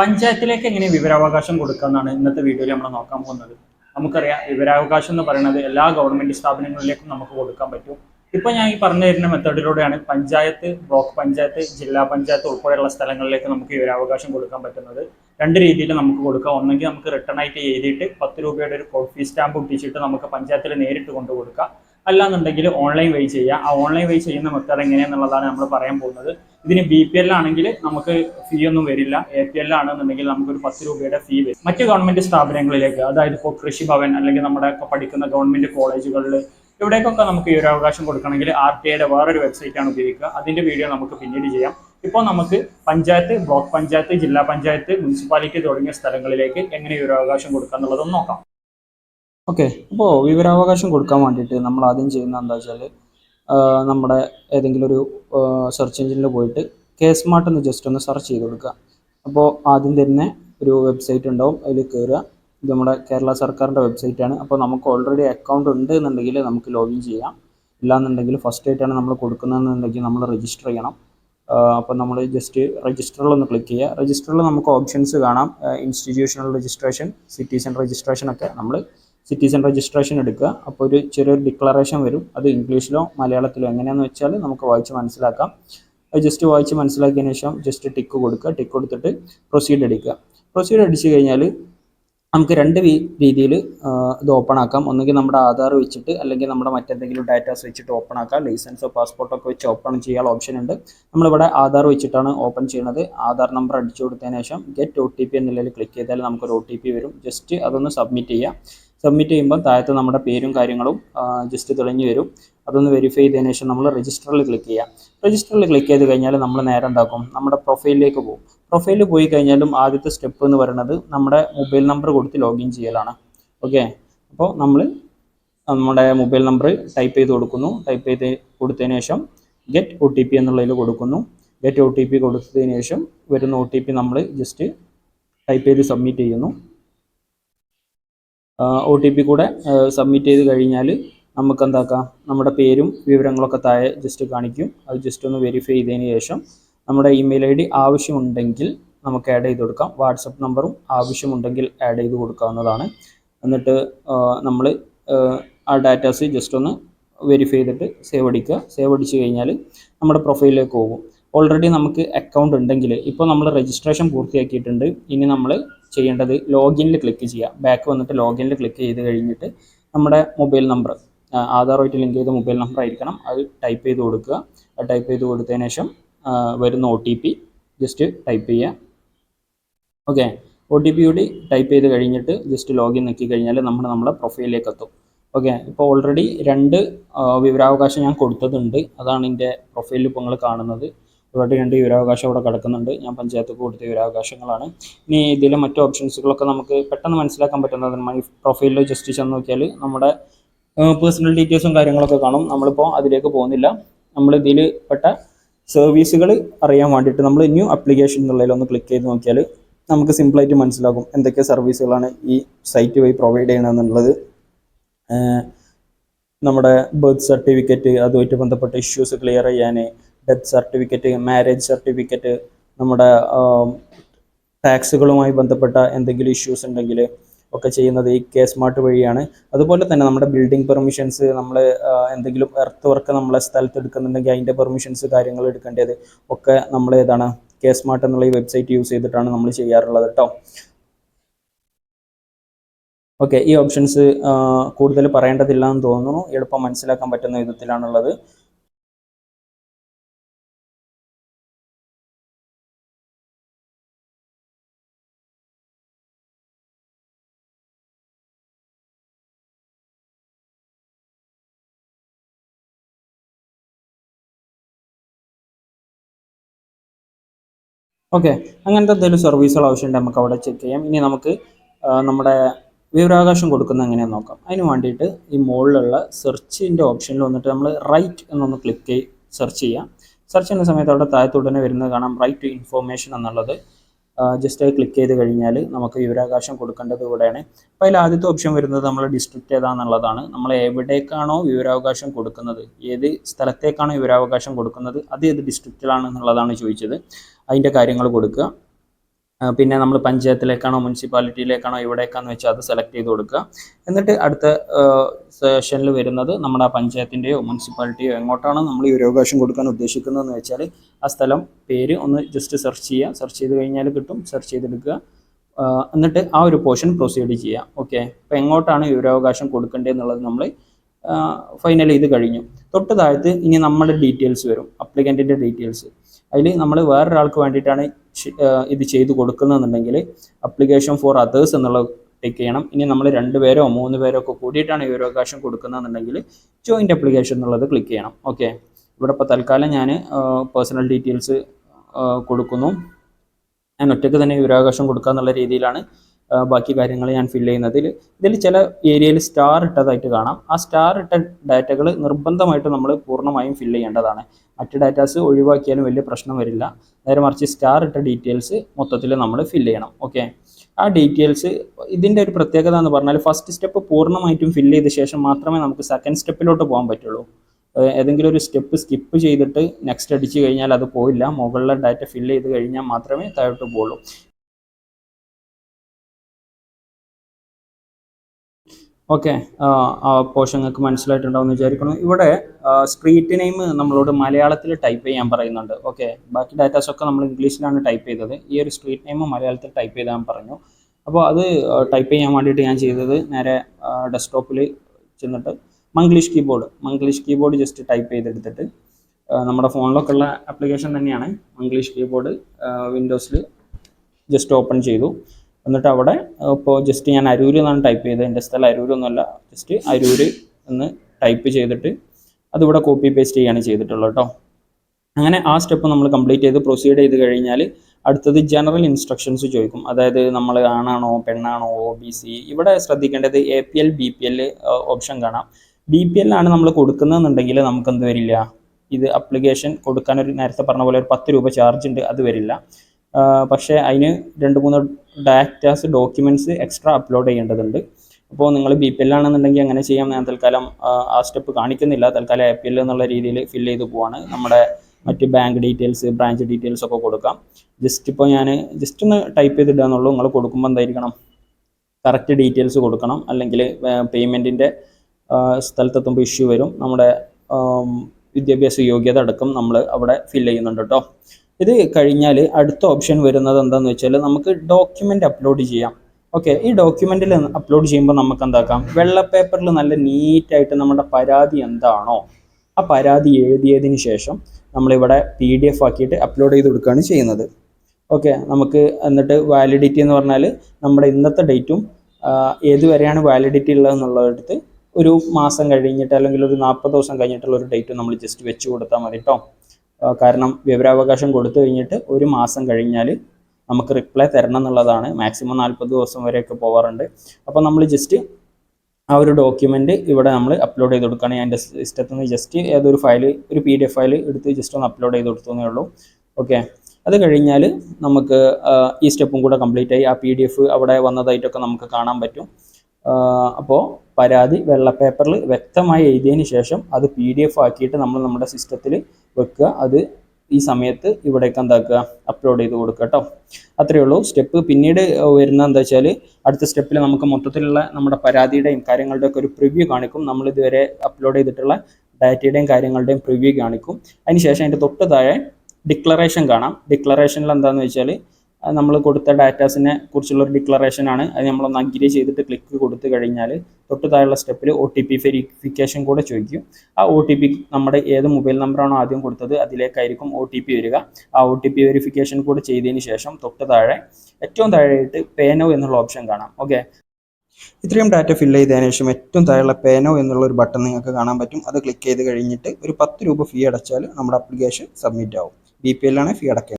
പഞ്ചായത്തിലേക്ക് എങ്ങനെ വിവരാവകാശം കൊടുക്കുക എന്നാണ് ഇന്നത്തെ വീഡിയോയിൽ നമ്മൾ നോക്കാൻ പോകുന്നത്. നമുക്കറിയാം വിവരാവകാശം എന്ന് പറയുന്നത് എല്ലാ ഗവൺമെന്റ് സ്ഥാപനങ്ങളിലേക്കും നമുക്ക് കൊടുക്കാൻ പറ്റും. ഇപ്പൊ ഞാൻ ഈ പറഞ്ഞു തരുന്ന മെത്തേഡിലൂടെയാണ് പഞ്ചായത്ത് ബ്ലോക്ക് പഞ്ചായത്ത് ജില്ലാ പഞ്ചായത്ത് ഉൾപ്പെടെയുള്ള സ്ഥലങ്ങളിലേക്ക് നമുക്ക് വിവരാവകാശം കൊടുക്കാൻ പറ്റുന്നത്. രണ്ട് രീതിയിൽ നമുക്ക് കൊടുക്കാം. ഒന്നെങ്കിൽ നമുക്ക് റിട്ടേൺ ആയിട്ട് എഴുതിയിട്ട് പത്ത് രൂപയുടെ ഒരു കോഡ് ഫീസ് സ്റ്റാമ്പ് ഒട്ടിച്ചിട്ട് നമുക്ക് പഞ്ചായത്തിൽ നേരിട്ട് കൊണ്ടു കൊടുക്കാം. അല്ലാന്നുണ്ടെങ്കിൽ ഓൺലൈൻ വഴി ചെയ്യുക. ആ ഓൺലൈൻ വഴി ചെയ്യുന്ന മെത്തേഡ് എങ്ങനെയാണെന്നുള്ളതാണ് നമ്മൾ പറയാൻ പോകുന്നത്. ഇതിന് ബി പി എല്ലാണെങ്കിൽ നമുക്ക് ഫീ ഒന്നും വരില്ല. എ പി എല്ലാണെന്നുണ്ടെങ്കിൽ നമുക്കൊരു പത്ത് രൂപയുടെ ഫീ വരും. മറ്റ് ഗവൺമെന്റ് സ്ഥാപനങ്ങളിലേക്ക് അതായത് ഇപ്പോൾ കൃഷിഭവൻ അല്ലെങ്കിൽ നമ്മുടെ പഠിക്കുന്ന ഗവൺമെന്റ് കോളേജുകളിൽ ഇവിടേക്കൊക്കെ നമുക്ക് ഈ ഒരു അവകാശം കൊടുക്കണമെങ്കിൽ ആർ ടി ഐയുടെ വേറൊരു വെബ്സൈറ്റ് ആണ് ഉപയോഗിക്കുക. അതിന്റെ വീഡിയോ നമുക്ക് പിന്നീട് ചെയ്യാം. ഇപ്പോൾ നമുക്ക് പഞ്ചായത്ത് ബ്ലോക്ക് പഞ്ചായത്ത് ജില്ലാ പഞ്ചായത്ത് മുനിസിപ്പാലിറ്റി തുടങ്ങിയ സ്ഥലങ്ങളിലേക്ക് എങ്ങനെ ഈ ഒരു അവകാശം കൊടുക്കുക എന്നുള്ളതൊന്ന് നോക്കാം. ഓക്കെ. അപ്പോൾ വിവരാവകാശം കൊടുക്കാൻ വേണ്ടിയിട്ട് നമ്മൾ ആദ്യം ചെയ്യുന്ന എന്താ വെച്ചാൽ നമ്മുടെ ഏതെങ്കിലും ഒരു സെർച്ച് എഞ്ചിനിൽ പോയിട്ട് കെ സ്മാർട്ട് എന്ന് ജസ്റ്റ് ഒന്ന് സെർച്ച് ചെയ്ത് കൊടുക്കുക. അപ്പോൾ ആദ്യം തന്നെ ഒരു വെബ്സൈറ്റ് ഉണ്ടാവും അതിൽ കയറുക ഇത് നമ്മുടെ കേരള സർക്കാരിന്റെ വെബ്സൈറ്റ് ആണ്. അപ്പോൾ നമുക്ക് ഓൾറെഡി അക്കൗണ്ട് ഉണ്ട് എന്നുണ്ടെങ്കിൽ നമുക്ക് ലോഗിൻ ചെയ്യാം. ഇല്ലാന്നുണ്ടെങ്കിൽ ഫസ്റ്റ് ആയിട്ടാണ് നമ്മൾ കൊടുക്കുന്നതെന്നുണ്ടെങ്കിൽ നമ്മൾ രജിസ്റ്റർ ചെയ്യണം. അപ്പോൾ നമ്മൾ ജസ്റ്റ് രജിസ്റ്ററിൽ ഒന്ന് ക്ലിക്ക് ചെയ്യുക. രജിസ്റ്ററിൽ നമുക്ക് ഓപ്ഷൻസ് കാണാം. ഇൻസ്റ്റിറ്റ്യൂഷണൽ രജിസ്ട്രേഷൻ സിറ്റിസൺ രജിസ്ട്രേഷൻ ഒക്കെ നമ്മൾ സിറ്റിസൺ രജിസ്ട്രേഷൻ എടുക്കുക. അപ്പോൾ ഒരു ചെറിയൊരു ഡിക്ലറേഷൻ വരും. അത് ഇംഗ്ലീഷിലോ മലയാളത്തിലോ എങ്ങനെയാണെന്ന് വെച്ചാൽ നമുക്ക് വായിച്ച് മനസ്സിലാക്കാം. അത് ജസ്റ്റ് വായിച്ച് മനസ്സിലാക്കിയതിന് ശേഷം ജസ്റ്റ് ടിക്ക് കൊടുക്കുക. ടിക്ക് കൊടുത്തിട്ട് പ്രൊസീഡ് അടിക്കുക പ്രൊസീഡ് അടിച്ചു കഴിഞ്ഞാൽ നമുക്ക് രണ്ട് രീതിയിൽ ഇത് ഓപ്പൺ ആക്കാം. ഒന്നുകിൽ നമ്മുടെ ആധാർ വെച്ചിട്ട് അല്ലെങ്കിൽ നമ്മുടെ മറ്റെന്തെങ്കിലും ഡാറ്റാസ് വെച്ചിട്ട് ഓപ്പൺ ആക്കാം. ലൈസൻസോ പാസ്പോർട്ടോ ഒക്കെ വെച്ച് ഓപ്പൺ ചെയ്യാനുള്ള ഓപ്ഷൻ ഉണ്ട്. നമ്മളിവിടെ ആധാർ വെച്ചിട്ടാണ് ഓപ്പൺ ചെയ്യുന്നത്. ആധാർ നമ്പർ അടിച്ചു കൊടുത്തതിന് ശേഷം ഗെറ്റ് ഒ ടി പി എന്നുള്ളതിൽ ക്ലിക്ക് ചെയ്താൽ നമുക്കൊരു ഒ ടി പി വരും. ജസ്റ്റ് അതൊന്ന് സബ്മിറ്റ് ചെയ്യാം സബ്മിറ്റ് ചെയ്യുമ്പോൾ താഴത്ത് നമ്മുടെ പേരും കാര്യങ്ങളും ജസ്റ്റ് തെളിഞ്ഞു വരും. അതൊന്ന് വെരിഫൈ ചെയ്തതിന് ശേഷം നമ്മൾ രജിസ്റ്ററിൽ ക്ലിക്ക് ചെയ്യാം. രജിസ്റ്ററിൽ ക്ലിക്ക് ചെയ്ത് കഴിഞ്ഞാൽ നമ്മൾ നേരെ എന്താക്കും? നമ്മുടെ പ്രൊഫൈലിലേക്ക് പോകും. പ്രൊഫൈലിൽ പോയി കഴിഞ്ഞാലും ആദ്യത്തെ സ്റ്റെപ്പ് എന്ന് പറയുന്നത് നമ്മുടെ മൊബൈൽ നമ്പർ കൊടുത്ത് ലോഗിൻ ചെയ്യലാണ്. ഓക്കെ അപ്പോൾ നമ്മൾ നമ്മുടെ മൊബൈൽ നമ്പർ ടൈപ്പ് ചെയ്ത് കൊടുക്കുന്നു. ടൈപ്പ് ചെയ്ത് കൊടുത്തതിന് ശേഷം ഗെറ്റ് ഒ ടി പി എന്നുള്ളതിൽ കൊടുക്കുന്നു. ഗെറ്റ് ഒ ടി പി കൊടുത്തതിന് ശേഷം വരുന്ന ഒ ടി പി നമ്മൾ ജസ്റ്റ് ടൈപ്പ് ചെയ്ത് സബ്മിറ്റ് ചെയ്യുന്നു. ഒ ടി പി കൂടെ സബ്മിറ്റ് ചെയ്ത് കഴിഞ്ഞാൽ നമുക്ക് എന്താക്കാം നമ്മുടെ പേരും വിവരങ്ങളൊക്കെ താഴെ ജസ്റ്റ് കാണിക്കും. അത് ജസ്റ്റ് ഒന്ന് വെരിഫൈ ചെയ്തതിന് ശേഷം നമ്മുടെ ഇമെയിൽ ഐ ഡി ആവശ്യമുണ്ടെങ്കിൽ നമുക്ക് ആഡ് ചെയ്ത് കൊടുക്കാം. വാട്സപ്പ് നമ്പറും ആവശ്യമുണ്ടെങ്കിൽ ആഡ് ചെയ്ത് കൊടുക്കാവുന്നതാണ്. എന്നിട്ട് നമ്മൾ ആ ഡാറ്റാസ് ജസ്റ്റ് ഒന്ന് വെരിഫൈ ചെയ്തിട്ട് സേവ് അടിക്കുക. സേവ് അടിച്ച് കഴിഞ്ഞാൽ നമ്മുടെ പ്രൊഫൈലിലേക്ക് പോകും. ഓൾറെഡി നമുക്ക് അക്കൗണ്ട് ഉണ്ടെങ്കിൽ ഇപ്പോൾ നമ്മൾ രജിസ്ട്രേഷൻ പൂർത്തിയാക്കിയിട്ടുണ്ട്. ഇനി നമ്മൾ ചെയ്യേണ്ടത് ലോഗിനിൽ ക്ലിക്ക് ചെയ്യുക ബാക്ക് വന്നിട്ട് ലോഗിനിൽ ക്ലിക്ക് ചെയ്ത് കഴിഞ്ഞിട്ട് നമ്മുടെ മൊബൈൽ നമ്പർ ആധാറുമായിട്ട് ലിങ്ക് ചെയ്ത മൊബൈൽ നമ്പർ ആയിരിക്കണം. അത് ടൈപ്പ് ചെയ്ത് കൊടുക്കുക. അത് ടൈപ്പ് ചെയ്ത് കൊടുത്തതിന് ശേഷം വരുന്ന O T P just type ചെയ്യുക. ഓക്കെ ഒ ടി പി കൂടി ടൈപ്പ് ചെയ്ത് കഴിഞ്ഞിട്ട് ജസ്റ്റ് ലോഗിൻ നിൽക്കി കഴിഞ്ഞാൽ നമ്മൾ നമ്മുടെ പ്രൊഫൈലിലേക്ക് എത്തും. ഓക്കെ ഇപ്പോൾ ഓൾറെഡി രണ്ട് വിവരാവകാശം ഞാൻ കൊടുത്തതുണ്ട്. അതാണ് എന്റെ പ്രൊഫൈലിൽ ഇപ്പോൾ നിങ്ങൾ കാണുന്നത്. ഒരുപാട് രണ്ട് വിവരാവകാശം ഇവിടെ കിടക്കുന്നുണ്ട്. ഞാൻ പഞ്ചായത്ത് കൊടുത്ത വിവരാവകാശങ്ങളാണ് ഇനി ഇതിലെ മറ്റു ഓപ്ഷൻസുകളൊക്കെ നമുക്ക് പെട്ടെന്ന് മനസ്സിലാക്കാൻ പറ്റുന്നത് മൈ പ്രൊഫൈലിൽ ജസ്റ്റ് ചെന്ന് നോക്കിയാൽ നമ്മുടെ പേഴ്സണൽ ഡീറ്റെയിൽസും കാര്യങ്ങളൊക്കെ കാണും. നമ്മളിപ്പോൾ അതിലേക്ക് പോകുന്നില്ല. നമ്മൾ ഇതിൽ പെട്ട സർവീസുകൾ അറിയാൻ വേണ്ടിയിട്ട് നമ്മൾ ന്യൂ അപ്ലിക്കേഷൻ എന്നുള്ളതിൽ ഒന്ന് ക്ലിക്ക് ചെയ്ത് നോക്കിയാൽ നമുക്ക് സിമ്പിളായിട്ട് മനസ്സിലാകും എന്തൊക്കെ സർവീസുകളാണ് ഈ സൈറ്റ് വഴി പ്രൊവൈഡ് ചെയ്യണമെന്നുള്ളത് നമ്മുടെ ബർത്ത് സർട്ടിഫിക്കറ്റ് അതുമായിട്ട് ബന്ധപ്പെട്ട ഇഷ്യൂസ് ക്ലിയർ ചെയ്യാൻ ഡെത്ത് സർട്ടിഫിക്കറ്റ് മാരേജ് സർട്ടിഫിക്കറ്റ് നമ്മുടെ ടാക്സുകളുമായി ബന്ധപ്പെട്ട എന്തെങ്കിലും ഇഷ്യൂസ് ഉണ്ടെങ്കിൽ ഒക്കെ ചെയ്യുന്നത് ഈ കെ സ്മാർട്ട് വഴിയാണ്. അതുപോലെ തന്നെ നമ്മുടെ ബിൽഡിംഗ് പെർമിഷൻസ് നമ്മൾ എന്തെങ്കിലും എർത്ത് വർക്ക് നമ്മളെ സ്ഥലത്ത് എടുക്കുന്നുണ്ടെങ്കിൽ അതിന്റെ പെർമിഷൻസ് കാര്യങ്ങൾ എടുക്കേണ്ടത് ഒക്കെ നമ്മൾ ഏതാണ് കെ സ്മാർട്ട് എന്നുള്ള ഈ വെബ്സൈറ്റ് യൂസ് ചെയ്തിട്ടാണ് നമ്മൾ ചെയ്യാറുള്ളത് കേട്ടോ ഓക്കെ ഈ ഓപ്ഷൻസ് കൂടുതൽ പറയേണ്ടതില്ല എന്ന് തോന്നുന്നു. എളുപ്പം മനസ്സിലാക്കാൻ പറ്റുന്ന വിധത്തിലാണുള്ളത്. ഓക്കെ അങ്ങനത്തെ എന്തെങ്കിലും സർവീസുകൾ ആവശ്യമുണ്ട് നമുക്ക് അവിടെ ചെക്ക് ചെയ്യാം. ഇനി നമുക്ക് നമ്മുടെ വിവരാവകാശം കൊടുക്കുന്ന എങ്ങനെയാണെന്ന് നോക്കാം. അതിന് വേണ്ടിയിട്ട് ഈ മുകളിലുള്ള സെർച്ചിന്റെ ഓപ്ഷനിൽ വന്നിട്ട് നമ്മൾ റൈറ്റ് എന്നൊന്ന് ക്ലിക്ക് സെർച്ച് ചെയ്യാം. സെർച്ച് ചെയ്യുന്ന സമയത്ത് അവിടെ താഴത്തുടനെ വരുന്നത് കാണാം. റൈറ്റ് ടു ഇൻഫോർമേഷൻ എന്നുള്ളത് ജസ്റ്റ് ആയി ക്ലിക്ക് ചെയ്ത് കഴിഞ്ഞാൽ നമുക്ക് വിവരാവകാശം കൊടുക്കേണ്ടത് ഇവിടെയാണ്. അപ്പോൾ അതിൽ ആദ്യത്തെ ഓപ്ഷൻ വരുന്നത് നമ്മൾ ഡിസ്ട്രിക്റ്റ് ഏതാണെന്നുള്ളതാണ് നമ്മൾ എവിടേക്കാണോ വിവരാവകാശം കൊടുക്കുന്നത് ഏത് സ്ഥലത്തേക്കാണോ വിവരാവകാശം കൊടുക്കുന്നത് അത് ഏത് ഡിസ്ട്രിക്റ്റിലാണ് എന്നുള്ളതാണ് ചോദിച്ചത്. അതിന്റെ കാര്യങ്ങൾ കൊടുക്കുക. പിന്നെ നമ്മൾ പഞ്ചായത്തിലേക്കാണോ മുനിസിപ്പാലിറ്റിയിലേക്കാണോ എവിടേക്കാന്ന് വെച്ചാൽ അത് സെലക്ട് ചെയ്ത് കൊടുക്കുക. എന്നിട്ട് അടുത്ത സെഷനിൽ വരുന്നത് നമ്മുടെ ആ പഞ്ചായത്തിന്റെയോ മുനിസിപ്പാലിറ്റിയോ എങ്ങോട്ടാണ് നമ്മൾ ഈ അവകാശം കൊടുക്കാൻ ഉദ്ദേശിക്കുന്നതെന്ന് വെച്ചാൽ ആ സ്ഥലം പേര് ഒന്ന് ജസ്റ്റ് സെർച്ച് ചെയ്യുക. സെർച്ച് ചെയ്ത് കഴിഞ്ഞാൽ കിട്ടും. സെർച്ച് ചെയ്തെടുക്കുക. എന്നിട്ട് ആ ഒരു പോർഷൻ പ്രൊസീഡ് ചെയ്യുക. ഓക്കെ അപ്പോൾ എങ്ങോട്ടാണ് വിവരാവകാശം കൊടുക്കേണ്ടത് എന്നുള്ളത് നമ്മൾ ഫൈനൽ ചെയ്ത് കഴിഞ്ഞു. തൊട്ട് താഴത്ത് ഇനി നമ്മുടെ ഡീറ്റെയിൽസ് വരും അപ്ലിക്കന്റിന്റെ ഡീറ്റെയിൽസ് അതിൽ നമ്മൾ വേറൊരാൾക്ക് വേണ്ടിയിട്ടാണ് ഇത് ചെയ്ത് കൊടുക്കുന്നതെന്നുണ്ടെങ്കിൽ അപ്ലിക്കേഷൻ ഫോർ അതേഴ്സ് എന്നുള്ളത് ടിക്ക് ചെയ്യണം. ഇനി നമ്മൾ രണ്ട് പേരോ മൂന്ന് പേരോ ഒക്കെ കൂടിയിട്ടാണ് വിവരാവകാശം കൊടുക്കുന്നതെന്നുണ്ടെങ്കിൽ ജോയിന്റ് അപ്ലിക്കേഷൻ എന്നുള്ളത് ക്ലിക്ക് ചെയ്യണം. ഓക്കെ ഇവിടെ ഇപ്പോൾ തൽക്കാലം ഞാൻ പേഴ്സണൽ ഡീറ്റെയിൽസ് കൊടുക്കുന്നു. ഞാൻ ഒറ്റയ്ക്ക് തന്നെ വിവരാവകാശം കൊടുക്കുക എന്നുള്ള രീതിയിലാണ് ബാക്കി കാര്യങ്ങൾ ഞാൻ ഫില്ല് ചെയ്യുന്നതിൽ ഇതിൽ ചില ഏരിയയിൽ സ്റ്റാർ ഇട്ടതായിട്ട് കാണാം. ആ സ്റ്റാർ ഇട്ട ഡാറ്റകൾ നിർബന്ധമായിട്ട് നമ്മൾ പൂർണമായും ഫില്ല് ചെയ്യേണ്ടതാണ്. മറ്റ് ഡാറ്റാസ് ഒഴിവാക്കിയാലും വലിയ പ്രശ്നം വരില്ല. നേരെ മറിച്ച് സ്റ്റാർ ഇട്ട ഡീറ്റെയിൽസ് മൊത്തത്തിൽ നമ്മൾ ഫില്ല് ചെയ്യണം. ഓക്കെ ആ ഡീറ്റെയിൽസ് ഇതിന്റെ ഒരു പ്രത്യേകത എന്ന് പറഞ്ഞാൽ ഫസ്റ്റ് സ്റ്റെപ്പ് പൂർണമായിട്ടും ഫില്ല് ചെയ്ത ശേഷം മാത്രമേ നമുക്ക് സെക്കൻഡ് സ്റ്റെപ്പിലോട്ട് പോകാൻ പറ്റുള്ളൂ. ഏതെങ്കിലും ഒരു സ്റ്റെപ്പ് സ്കിപ്പ് ചെയ്തിട്ട് നെക്സ്റ്റ് അടിച്ച് കഴിഞ്ഞാൽ അത് പോയില്ല മുകളിലെ ഡാറ്റ ഫില്ല് ചെയ്ത് കഴിഞ്ഞാൽ മാത്രമേ താഴോട്ട് പോകുള്ളൂ ഓക്കെ. ആ പോർഷൻ നിങ്ങൾക്ക് മനസ്സിലായിട്ടുണ്ടാവും എന്ന് വിചാരിക്കുന്നു. ഇവിടെ സ്ട്രീറ്റ് നെയിം നമ്മളോട് മലയാളത്തിൽ ടൈപ്പ് ചെയ്യാൻ പറയുന്നുണ്ട്. ഓക്കെ. ബാക്കി ഡാറ്റാസ് ഒക്കെ നമ്മൾ ഇംഗ്ലീഷിലാണ് ടൈപ്പ് ചെയ്തത്. ഈ ഒരു സ്ട്രീറ്റ് നെയിം മലയാളത്തിൽ ടൈപ്പ് ചെയ്താൻ പറഞ്ഞു. അപ്പോൾ അത് ടൈപ്പ് ചെയ്യാൻ വേണ്ടിയിട്ട് ഞാൻ ചെയ്തത് നേരെ ഡെസ്ക്ടോപ്പിൽ ചെന്നിട്ട് Manglish keyboard Manglish keyboard just type ചെയ്തെടുത്തിട്ട് നമ്മുടെ ഫോണിലൊക്കെ ഉള്ള ആപ്ലിക്കേഷൻ തന്നെയാണ് മംഗ്ലീഷ് കീബോർഡ് വിൻഡോസിൽ ജസ്റ്റ് ഓപ്പൺ ചെയ്തു. എന്നിട്ട് അവിടെ ഇപ്പോൾ ജസ്റ്റ് ഞാൻ അരൂര് എന്നാണ് ടൈപ്പ് ചെയ്തത്. എന്റെ സ്ഥലം അരൂരൊന്നുമല്ല. ജസ്റ്റ് അരൂര് എന്ന് ടൈപ്പ് ചെയ്തിട്ട് അതിവിടെ കോപ്പി പേസ്റ്റ് ചെയ്യാണ് ചെയ്തിട്ടുള്ളത് കേട്ടോ അങ്ങനെ ആ സ്റ്റെപ്പ് നമ്മൾ കംപ്ലീറ്റ് ചെയ്ത് പ്രൊസീഡ് ചെയ്ത് കഴിഞ്ഞാൽ അടുത്തത് ജനറൽ ഇൻസ്ട്രക്ഷൻസ് ചോദിക്കും. അതായത് നമ്മൾ ആണാണോ പെണ്ണാണോ ഒ ബി സി ഇവിടെ ശ്രദ്ധിക്കേണ്ടത് A P L B P L option കാണാം. ബി പി എല്ലാണ് നമ്മൾ കൊടുക്കുന്നതെന്നുണ്ടെങ്കിൽ നമുക്ക് എന്ത് വരില്ല? ഇത് അപ്ലിക്കേഷൻ കൊടുക്കാൻ ഒരു നേരത്തെ പറഞ്ഞ പോലെ ഒരു പത്ത് രൂപ ചാർജ് ഉണ്ട് അത് വരില്ല. പക്ഷേ അതിന് രണ്ട് മൂന്ന് ഡാറ്റാസ് ഡോക്യുമെന്റ്സ് എക്സ്ട്രാ അപ്ലോഡ് ചെയ്യേണ്ടതുണ്ട്. അപ്പോൾ നിങ്ങൾ ബി പി എൽ ആണെന്നുണ്ടെങ്കിൽ അങ്ങനെ ചെയ്യാം. ഞാൻ തൽക്കാലം ആ, സ്റ്റെപ്പ് കാണിക്കുന്നില്ല. തൽക്കാലം എ പി എൽ എന്നുള്ള രീതിയിൽ ഫിൽ ചെയ്ത് പോവാണ്. നമ്മുടെ മറ്റ് ബാങ്ക് ഡീറ്റെയിൽസ് ബ്രാഞ്ച് ഡീറ്റെയിൽസ് ഒക്കെ കൊടുക്കാം. ജസ്റ്റ് ഇപ്പോൾ ഞാൻ ജസ്റ്റ് ഒന്ന് ടൈപ്പ് ചെയ്തിടുക എന്നുള്ളൂ. നിങ്ങൾ കൊടുക്കുമ്പോൾ എന്തായിരിക്കണം? കറക്റ്റ് ഡീറ്റെയിൽസ് കൊടുക്കണം. അല്ലെങ്കിൽ പേയ്മെന്റിന്റെ സ്ഥലത്തെത്തുമ്പോൾ ഇഷ്യൂ വരും. നമ്മുടെ വിദ്യാഭ്യാസ യോഗ്യത അടക്കം നമ്മൾ അവിടെ ഫില്ല് ചെയ്യുന്നുണ്ട് കേട്ടോ. ഇത് കഴിഞ്ഞാൽ അടുത്ത ഓപ്ഷൻ വരുന്നത് എന്താണെന്ന് വെച്ചാൽ നമുക്ക് ഡോക്യുമെന്റ് അപ്ലോഡ് ചെയ്യാം. ഓക്കെ ഈ ഡോക്യുമെന്റിൽ അപ്ലോഡ് ചെയ്യുമ്പോൾ നമുക്ക് എന്താക്കാം വെള്ള പേപ്പറിൽ നല്ല നീറ്റായിട്ട് നമ്മുടെ പരാതി എന്താണോ ആ പരാതി എഴുതിയതിന് ശേഷം നമ്മളിവിടെ പി ഡി എഫ് ആക്കിയിട്ട് അപ്ലോഡ് ചെയ്ത് കൊടുക്കുകയാണ് ചെയ്യുന്നത്. ഓക്കെ നമുക്ക് എന്നിട്ട് വാലിഡിറ്റി എന്ന് പറഞ്ഞാൽ നമ്മുടെ ഇന്നത്തെ ഡേറ്റും ഏതുവരെയാണ് വാലിഡിറ്റി ഉള്ളതെന്നുള്ളതെടുത്ത് ഒരു മാസം കഴിഞ്ഞിട്ട് അല്ലെങ്കിൽ ഒരു നാൽപ്പത് ദിവസം കഴിഞ്ഞിട്ടുള്ള ഒരു ഡേറ്റ് നമ്മൾ ജസ്റ്റ് വെച്ച് കൊടുത്താൽ മതി കേട്ടോ കാരണം വിവരാവകാശം കൊടുത്തു കഴിഞ്ഞിട്ട് ഒരു മാസം കഴിഞ്ഞാൽ നമുക്ക് റിപ്ലൈ തരണം എന്നുള്ളതാണ്. മാക്സിമം നാൽപ്പത് ദിവസം വരെയൊക്കെ പോവാറുണ്ട്. അപ്പോൾ നമ്മൾ ജസ്റ്റ് ആ ഒരു ഡോക്യുമെന്റ് ഇവിടെ നമ്മൾ അപ്ലോഡ് ചെയ്ത് കൊടുക്കുകയാണ്. എന്റെ സിസ്റ്റത്തിൽ നിന്ന് ജസ്റ്റ് ഏതൊരു ഫയൽ ഒരു പി ഡി എഫ് ഫയൽ എടുത്ത് ജസ്റ്റ് ഒന്ന് അപ്ലോഡ് ചെയ്ത് കൊടുത്തേ ഉള്ളൂ. ഓക്കെ അത് കഴിഞ്ഞാൽ നമുക്ക് ഈ സ്റ്റെപ്പും കൂടെ കംപ്ലീറ്റ് ആയി. ആ പി ഡി എഫ് അവിടെ വന്നതായിട്ടൊക്കെ നമുക്ക് കാണാൻ പറ്റും. അപ്പോൾ പരാതി വെള്ള പേപ്പറിൽ വ്യക്തമായി എഴുതിയതിന് ശേഷം അത് പി ഡി എഫ് ആക്കിയിട്ട് നമ്മൾ നമ്മുടെ സിസ്റ്റത്തിൽ വെക്കുക. അത് ഈ സമയത്ത് ഇവിടേക്ക് എന്താക്കുക? അപ്ലോഡ് ചെയ്ത് കൊടുക്കുക കേട്ടോ അത്രയേ ഉള്ളൂ. സ്റ്റെപ്പ് പിന്നീട് വരുന്ന എന്താ വെച്ചാൽ അടുത്ത സ്റ്റെപ്പിൽ നമുക്ക് മൊത്തത്തിലുള്ള നമ്മുടെ പരാതിയുടെയും കാര്യങ്ങളുടെയൊക്കെ ഒരു പ്രിവ്യൂ കാണിക്കും. നമ്മൾ ഇതുവരെ അപ്ലോഡ് ചെയ്തിട്ടുള്ള ഡാറ്റയുടെയും കാര്യങ്ങളുടെയും പ്രിവ്യൂ കാണിക്കും. അതിനുശേഷം അതിന്റെ തൊട്ട് താഴെ ഡിക്ലറേഷൻ കാണാം. ഡിക്ലറേഷനിൽ എന്താണെന്ന് വെച്ചാൽ നമ്മൾ കൊടുത്ത ഡാറ്റാസിനെ കുറിച്ചുള്ള ഒരു ഡിക്ലറേഷൻ ആണ് അത് നമ്മളൊന്ന് അഗ്രി ചെയ്തിട്ട് ക്ലിക്ക് കൊടുത്തു കഴിഞ്ഞാൽ തൊട്ട് താഴെയുള്ള സ്റ്റെപ്പിൽ ഒ ടി പി വെരിഫിക്കേഷൻ കൂടെ ചോദിക്കും. ആ ഒ ടി പി നമ്മുടെ ഏത് മൊബൈൽ നമ്പറാണോ ആദ്യം കൊടുത്തത് അതിലേക്കായിരിക്കും ഒ ടി പി വരിക. ആ ഒ ടി പി വെരിഫിക്കേഷൻ കൂടെ ചെയ്തതിന് ശേഷം തൊട്ട് താഴെ ഏറ്റവും താഴെയായിട്ട് പേനോ എന്നുള്ള ഓപ്ഷൻ കാണാം. ഓക്കെ ഇത്രയും ഡാറ്റ ഫില്ല് ചെയ്തതിന് ശേഷം ഏറ്റവും താഴെയുള്ള പേനോ എന്നുള്ള ഒരു ബട്ടൺ നിങ്ങൾക്ക് കാണാൻ പറ്റും. അത് ക്ലിക്ക് ചെയ്ത് കഴിഞ്ഞിട്ട് ഒരു പത്ത് രൂപ ഫീ അടച്ചാൽ നമ്മുടെ അപ്ലിക്കേഷൻ സബ്മിറ്റ് ആവും. ബി പി എല്ലാണ് ഫീ അടയ്ക്കുക